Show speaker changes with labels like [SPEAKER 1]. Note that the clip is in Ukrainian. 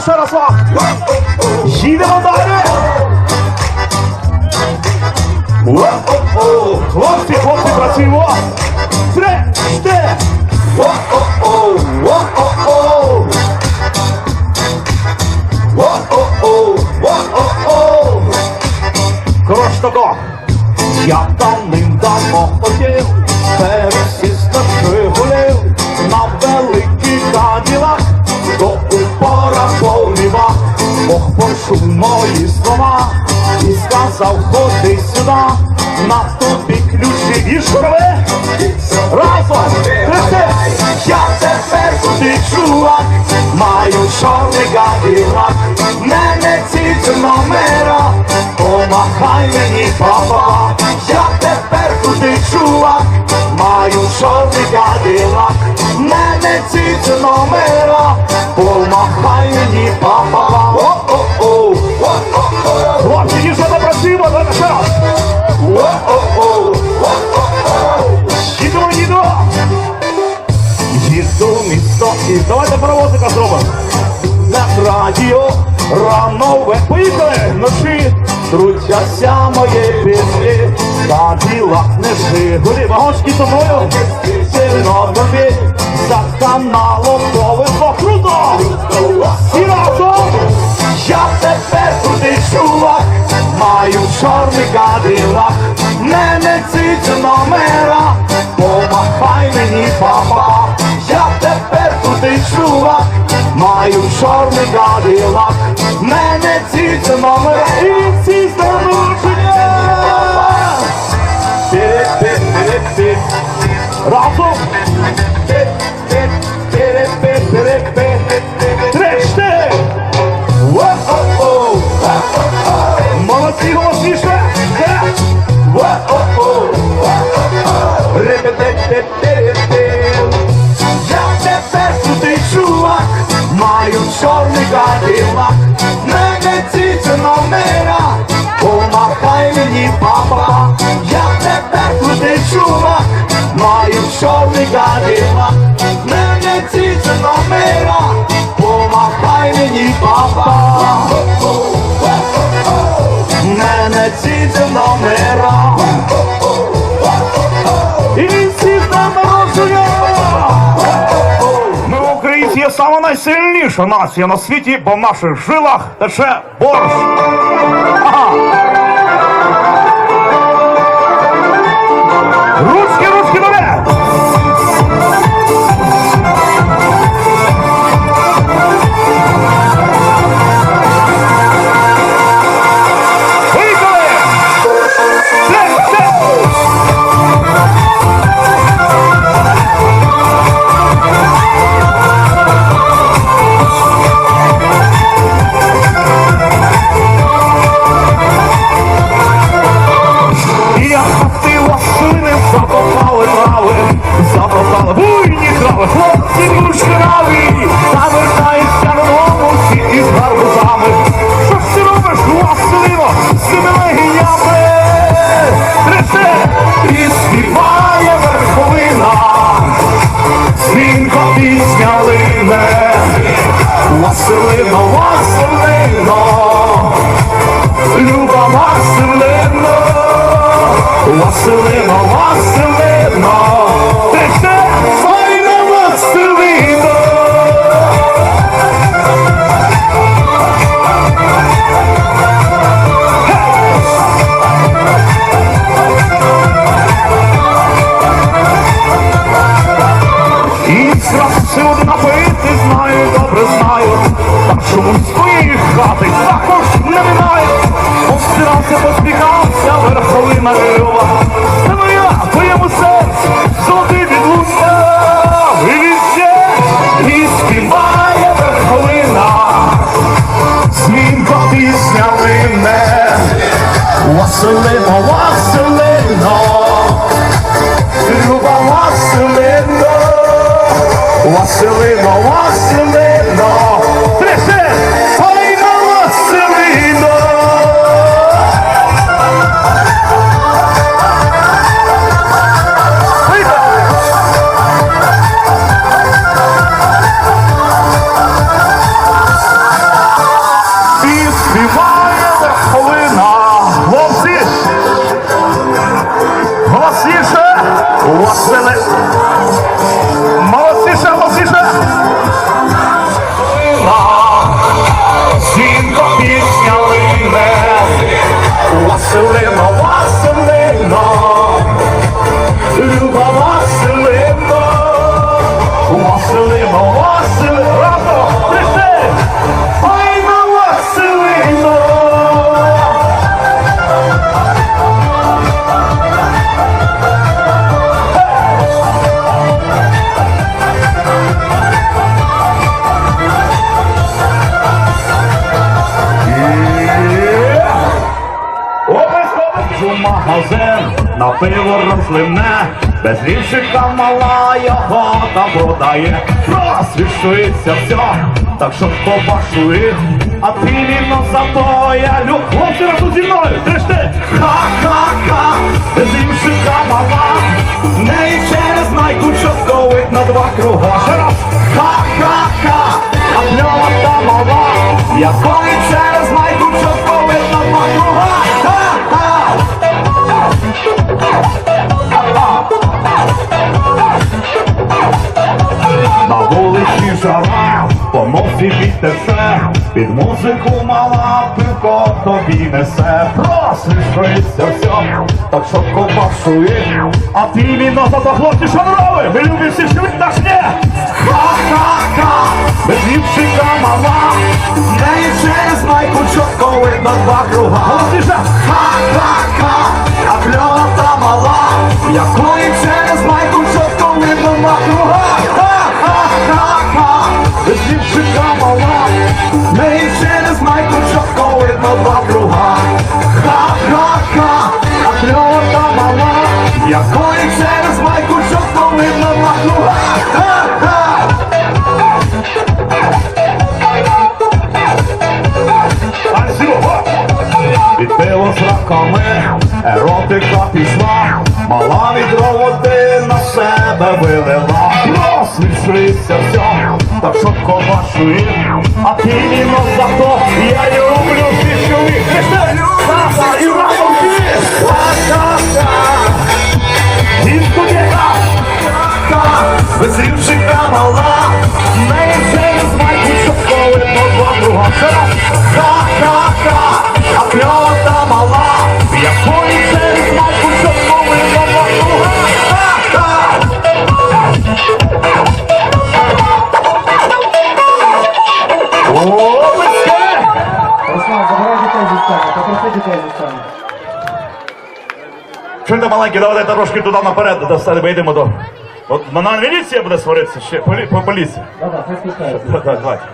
[SPEAKER 1] ще раз вам. Їдемо далі. Хлопці, хлопці, працюємо. Три, чотири. О-о-о. О-о-о, почув мої слова і сказав, ходи сюди, на тобі ключі і шурви. Разом я тепер туди чувак, маю чорний каділак, в мене ці номера, помахай мені, папа, я тепер туди чувак, маю чорний каділак, в мене ці номера, помахай мені, папа. І давайте паровозика зробимо. На радіо рано ви поїхали вночі. Трутяться мої пісні, та діла не жигулі. Вагончики зі мною, сильно тобі, за каналом повезло круто. І разом я тепер туди чувак, маю чорний кадилак, мене ці номера, помахай мені, папа, маю чорний кадилак, мене ці номера і ці. Пі-пі-пі-пі. Разом. Чорний не ці номера, помахай мені, папа, я тепер туди чувак, маю чорний кадилак, мене ці мира, помахай мені, папа, найсильніша нація на світі, бо в наших жилах тече борщ. Ага. Ручки, Зразу всюди напити знаю, добре знаю, там чомусь своєї хати також не минає. Обстирався, посміхався, верховина люба. Це моя, твоєму серцю, золотий відлуння. І візде, і співає верховина. Змінка пісня лине. Василино, селино, Василино, трясе, ой, мало селино. І співає верховина, хлопці ж, голосніше, Василино. Barcelona на пиво розливне, без рівчика мала його там продає. Просвішується все, так що побашує, а ти вільно зато я люблю. Хлопці разом зі мною, ти! Ха-ха-ха, без рівчика мала, в неї через майку чотковить на два круга. Ще раз! Ха-ха-ха, а кльова та мала, якої На вулиці жара, по носі вітерце, під музику мала пивко тобі несе. Просвішується все, так що ковбасує. А ти віно за хлопці шанови, ми любимо всі швидко так ні. Ха-ха-ха, без дівчинка мала, неї через майку чітко видно два круга. Голосніше. Ха-ха-ха, а кльова та мала, якої через майку чітко видно два круга. Якої через майку видно два круга. Ха-ха! Азюго! З раками, еротика пішла, мала відро води на себе вилила, розсвічується все, так що ковашує, а ти віно зато, я люблю свічові, Саса і разом всі! Ха-ха-ха! Дискотека! Без рівчика мала, не через майку шовковий два друга. Ха-ха-ха, а кльова та мала, якої Чуєте, маленький, давайте трошки туди наперед, до себе вийдемо до... От на міліція буде сваритися ще, полі, поліція.
[SPEAKER 2] Да-да, хай спускається.
[SPEAKER 1] Так, так, давайте.